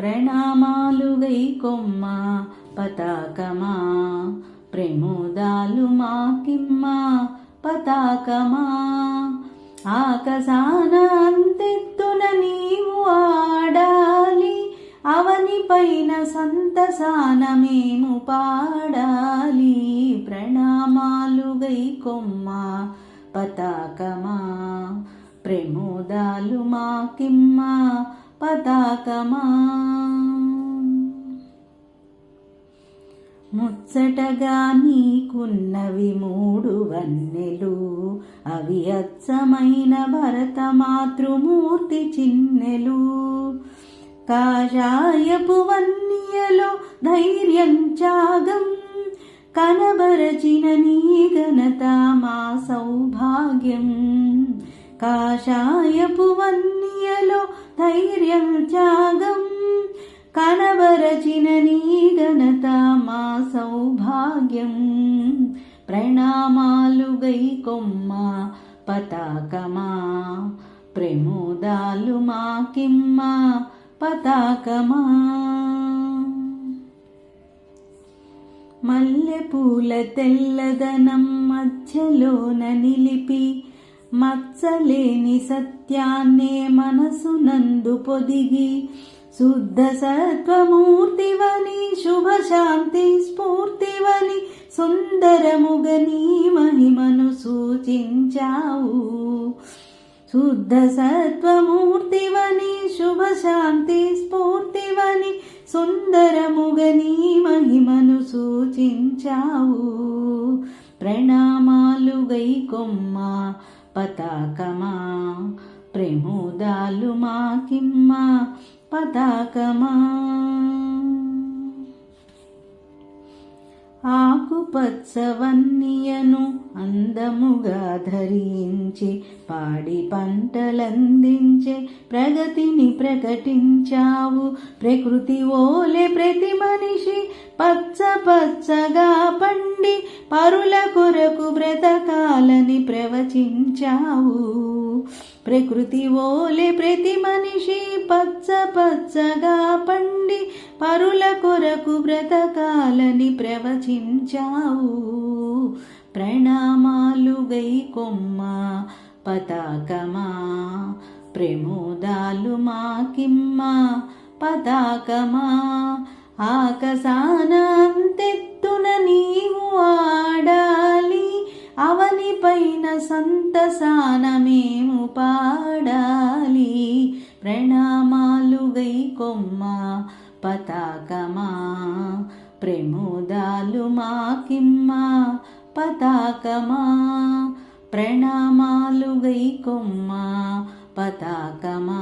ప్రణామాలు గై కొమ్మ పతాకమా ప్రమోదాలు మాకిమ్మ పతాకమా. ఆకసాన అంతెత్తున నీవు ఆడాలి అవని పైన సంతసాన మేము పాడాలి. ప్రణామాలు గై కొమ్మ పతాకమా ప్రమోదాలు మాకిమ్మ పతాకమా ముచ్చటగా నీకున్నవి మూడు వన్నెలు. అవి అచ్చమైన భరత మాతృమూర్తి చిన్నెలు. కాషాయపు వన్యలో ధైర్యం త్యాగం. కనబరచిన నీ ఘనత మా సౌభాగ్యం. కాషాయపు వన్య వన్యలో ధైర్యం త్యాగం. కనబరచిన నీ ఘనత మా సౌభాగ్యం. ప్రణామాలు గై కొమ్మ పతాకమా. ప్రమోదాలు మాకిమ్మ పతాకమా. మల్లెపూల తెల్లదనం మధ్యలోన నిలిపి మచ్చలేని సత్యాన్నే మనసునందు పొదిగి శుద్ధ సత్వమూర్తివని శుభశాంతి స్ఫూర్తివని సుందరముగని మహిమను సూచించావు. శుద్ధ సత్వమూర్తివని శుభశాంతి స్ఫూర్తివని సుందరముగని మహిమను సూచించావు. ప్రణామాలు గై కొమ్మ పతాకమా? ప్రేమోదాలు మాకిమ్మ పతాకమా? ఆకుపచ్చవన్నియను అందముగా ధరించి పాడి పంటలందించే ప్రగతిని ప్రకటించావు. ప్రకృతి ఓలే ప్రతి మనిషి పచ్చ పచ్చగా పండి పరుల కొరకు బ్రతకాలని ప్రవచించావు. ప్రకృతి ఓలే ప్రతి మనిషి పచ్చ పచ్చగా పండి పరుల కొరకు బ్రతకాలని ప్రవచించావు. ప్రణామాలు గై కొమ్మ పతాకమా? ప్రమోదాలు మాకిమ్మ పతాకమా? ఆకసానంతెత్తున నీవు ఆడాలి అవని పైన సంతసాన మేము పాడాలి. ప్రణామాలు గై కొమ్మ పతాకమా? ప్రమోదాలు మాకిమ్మ పతాకమా? ప్రణామాలు గైకొమ్మ పతాకమా?